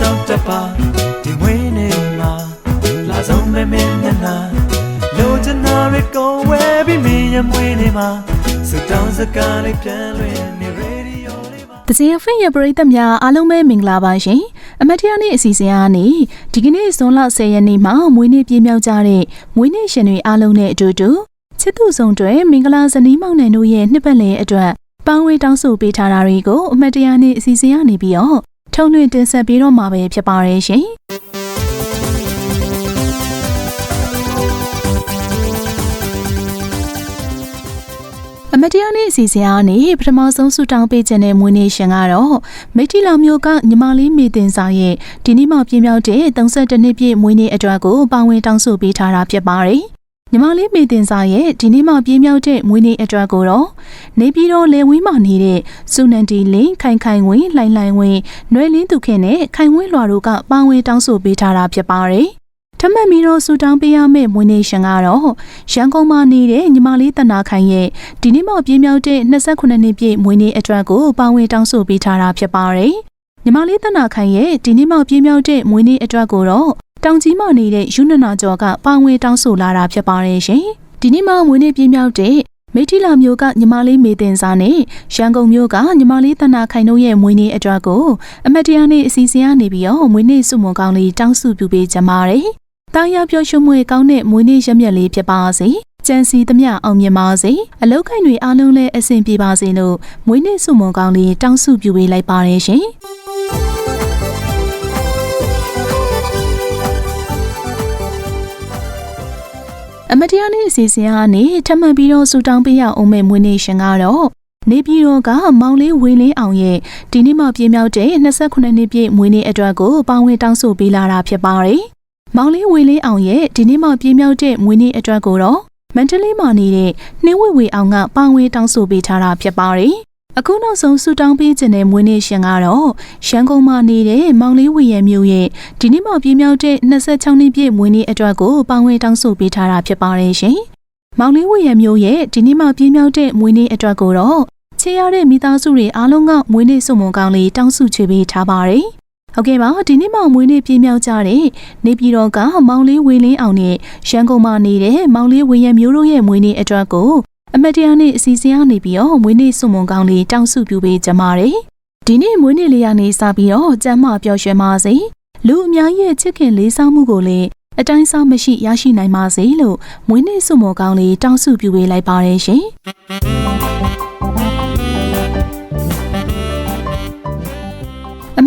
တောင်းတပါဒီဝင်းနေမှာလာဆောင်မဲမဲနဲ့နာလိုချင်တာတွေကောဝဲပြီးမင်းရဲ့မွေးနေမှာစတောင်းစကားလေးပြန်လွင်နေ radio လေးပါတစင်ဖင်ရဲ့ပရိသတ်များအားလုံးပဲမင်္ဂလာပါရှင်အမတ်တရားနေ့အစီအစဉ်အားနေ့ဒီကနေ့ဇွန်လ10ရက်နေ့မှာမွေးနေ့ပြည့်မြောက်ကြတဲ့မွေးနေ့ရှင်တွေအားလုံးနဲ့အတူတူချစ်သူဆောင်တွေမင်္ဂလာဇနီးမောင်နှံတို့ရဲ့နှစ်ပတ်လည်အတွက်ပန်းဝေးတောင်းဆိုပေးထားတာတွေကိုအမတ်တရားနေ့အစီအစဉ်ကနေပြီးတော့ ထုံလွှင့်တင်ဆက်ပေးတော့မှာပဲဖြစ်ပါရဲ့ရှင်အမတရားနေ့အစီအစဉ်အားနေပထမဆုံးဆုတောင်းပေးခြင်းတဲ့မွေးနေ့ရှင်ကတော့မိထီလာမျိုးကညီမလေးမေတင်စာရဲ့ဒီနေ့မှပြင်းပြောက်တဲ့32နှစ်ပြည့်မွေးနေ့အတွက်ကိုပါဝင်တောင်းဆိုပေးထားတာဖြစ်ပါတယ်။ ညီမလေးမေတင်စာရဲ့ဒီနေ့မှပြင်းပြောက်တဲ့မွေးနေ့အတွက်ကိုတော့နေပြည်တော်လေဝင်းမှနေတဲ့စုနန်တီလင်းခိုင်ခိုင်ဝင်းလှိုင်လှိုင်ဝင်းနွယ်လင်းသူခင်နဲ့ခိုင်ဝင်းလွာတို့ကပါဝင်တောင်းဆိုပေးထားတာဖြစ်ပါတယ်။ထမတ်မီတော့ဆူတောင်းပေးရမယ့်မွေးနေ့ရှင်ကတော့ရန်ကုန်မှာနေတဲ့ညီမလေးတနာခိုင်ရဲ့ဒီနေ့မှပြင်းမြောက်တဲ့28နှစ်ပြည့်မွေးနေ့အတွက်ကိုပါဝင်တောင်းဆိုပေးထားတာဖြစ်ပါတယ်။ညီမလေးတနာခိုင်ရဲ့ဒီနေ့မှပြင်းမြောက်တဲ့မွေးနေ့အတွက်ကိုတော့ တောင်ကြီးမှနေတဲ့ယူနနာကျော်ကပါဝင်တောင်းဆိုလာတာဖြစ်ပါတယ်ရှင်။ဒီနေ့မှမွေးနေ့ပြင်းမြောက်တဲ့မိထီလာမျိုးကညီမလေးမေတင်စာနဲ့ရန်ကုန်မျိုးကညီမလေးတနာခိုင်တို့ရဲ့မွေးနေ့အတွက်ကိုအမတ်တရားနေ့အစီအစဉ်ကနေပြီးတော့မွေးနေ့စုမွန်ကောင်းလေးတောင်းစုပြုပေးကြပါတယ်။တာယာပြောရွှင်မွေကောင်းတဲ့မွေးနေ့ရက်မြက်လေးဖြစ်ပါစေ။ကြံစီသမျှအောင်မြင်ပါစေ။အလောက်ခိုင်တွေအားလုံးလည်းအဆင်ပြေပါစေလို့မွေးနေ့ဆုမွန်ကောင်းလေးတောင်းစုပြုပေးလိုက်ပါရရှင်။ အမတရားနေ့အစီအစဉ်ကနေထပ်မံပြီးတော့ဆူတောင်းပေးရအောင်မဲ့မွေးနေ့ရှင်ကတော့နေပြည်တော်ကမောင်လေးဝေလင်းအောင်ရဲ့ဒီနေ့မှပြင်းမြောက်တဲ့28နှစ်ပြည့်မွေးနေ့အတွက်ကိုပါဝင်တောင်းဆိုပေးလာတာဖြစ်ပါတယ်။မောင်လေးဝေလေးအောင်ရဲ့ဒီနေ့မှပြင်းမြောက်တဲ့မွေးနေ့အတွက်ကိုတော့မန္တလေးမှာနေတဲ့နှင်းဝေဝေအောင်ကပါဝင်တောင်းဆိုပေးထားတာဖြစ်ပါတယ်။ အခုနောက်ဆုံးဆူတောင်းပေးခြင်းတဲ့မွေးနေ့ရှင်ကတော့ရန်ကုန်မှာနေတဲ့မောင်လေးဝေရမျိုးရဲ့ဒီနေ့မှပြင်းမြောက်တဲ့26နှစ်ပြည့်မွေးနေ့အတွက်ကိုပါဝင်တောင်းဆိုပေးထားတာဖြစ်ပါတယ်ရှင်။မောင်လေးဝေရမျိုးရဲ့ဒီနေ့မှပြင်းမြောက်တဲ့မွေးနေ့အတွက်ကိုတော့ချေရတဲ့မိသားစုတွေအားလုံးကမွေးနေ့စုံမုံကောင်းလေးတောင်းစုချပေးထားပါတယ်။ဟုတ်ကဲ့ပါဒီနေ့မှမွေးနေ့ပြင်းမြောက်ကြတဲ့နေပြည်တော်ကမောင်လေးဝေလင်းအောင်နဲ့ရန်ကုန်မှာနေတဲ့မောင်လေးဝေရမျိုးတို့ရဲ့မွေးနေ့အတွက်ကို အမတ်တရားနေ့အစီအစဉ်ကနေပြီးတော့မွေးနေ့စုံမွန်ကောင်းလေးတောင်းစုပြုပေးကြပါတယ်ဒီနေ့မွေးနေ့လေးရနေစပြီးတော့ကျမ်းမာပျော်ရွှင်ပါစေလူအများရဲ့ချစ်ခင်လေးစားမှုကိုလည်းအတိုင်းစားမရှိရရှိနိုင်ပါစေလို့မွေးနေ့စုံမွန်ကောင်းလေးတောင်းစုပြုပေးလိုက်ပါတယ်ရှင်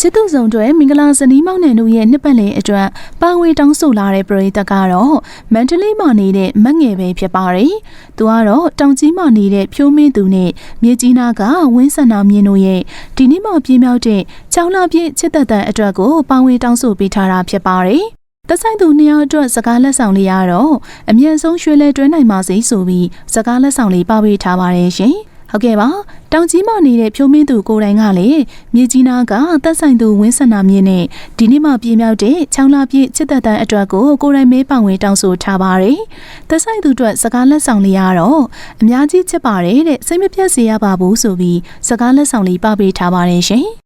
ချစ်သူဆောင်တွေမင်္ဂလာဇနီးမောင်နှံတို့ရဲ့နှစ်ပတ်လည်အတွက်ပန်းဝေးတောင်းဆိုလာတဲ့ပရိသတ်ကတော့မန္တလေးမှာနေတဲ့မက်ငယ်ပဲဖြစ်ပါတယ်။သူကတော့တောင်ကြီးမှာနေတဲ့ဖြိုးမင်းသူနဲ့မြေကြီးနာကဝင်းဆန္နာမြင့်တို့ရဲ့ဒီနေ့မှပြင်းမြောက်တဲ့ချောင်းလာပြည့်ချစ်သက်တန်အတွက်ကိုပန်းဝေးတောင်းဆိုပေးထားတာဖြစ်ပါတယ်။သက်ဆိုင်သူနှစ်ယောက်အတွက်စကားလက်ဆောင်လေးရတော့အမြန်ဆုံးရွှေလဲတွဲနိုင်ပါစေဆိုပြီးစကားလက်ဆောင်လေးပါပေးထားပါတယ်ရှင်။ ဟုတ်ကဲ့ပါတောင်ကြီးမှနေတဲ့ဖြိုးမင်းသူကိုယ်တိုင်ကလည်းမြေကြီးနာကသက်ဆိုင်သူဝင်းဆန္ဒမြင့်နဲ့ဒီနေ့မှပြင်းမြောက်တဲ့ချောင်းလာပြည့်ချစ်သက်တန်အတွက်ကိုကိုယ်တိုင်မေးပောင်ဝင်တောင်းဆိုထားပါတယ်သက်ဆိုင်သူအတွက်စကားလက်ဆောင်လေးရတော့အများကြီးချစ်ပါတယ်တဲ့စိတ်မပြတ်စေရပါဘူးဆိုပြီးစကားလက်ဆောင်လေးပပေးထားပါတယ်ရှင်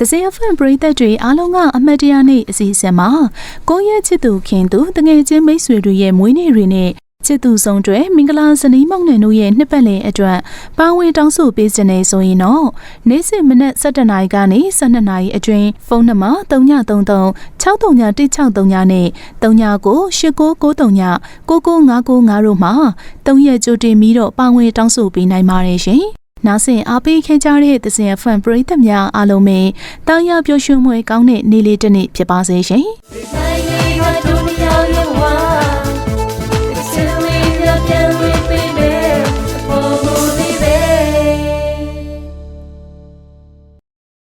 တစင်ဖန်ပရိသတ်တွေအားလုံးကအမတ်တရားနေ့အစီအစဉ်မှာကိုယ့်ရဲ့ချစ်သူခင်သူတငယ်ချင်းမိတ်ဆွေတွေရဲ့မွေးနေ့တွေနဲ့ချစ်သူဆုံးတွေမင်္ဂလာဇနီးမောင်နှံတို့ရဲ့နှစ်ပတ်လည်အတွက်ပါဝင်တောင်းဆိုပေးခြင်းနေဆိုရင်တော့နေ့စဉ်မနက်7:00နာရီကနေ12:00နာရီအတွင်းဖုန်းနံပါတ်3933 631639နဲ့39989939 9955တို့မှာ3ရက်ကြိုတင်ပြီးတော့ပါဝင်တောင်းဆိုပေးနိုင်ပါတယ်ရှင်။ နောက်ဆင်အားပေးခင်ကြတဲ့သစင်ဖန်ပရိသတ်များအားလုံးပဲတာယာပျော်ရွှင်မွေကောင်းတဲ့နေ့လေးတစ်နေ့ဖြစ်ပါစေရှင်။ Bye.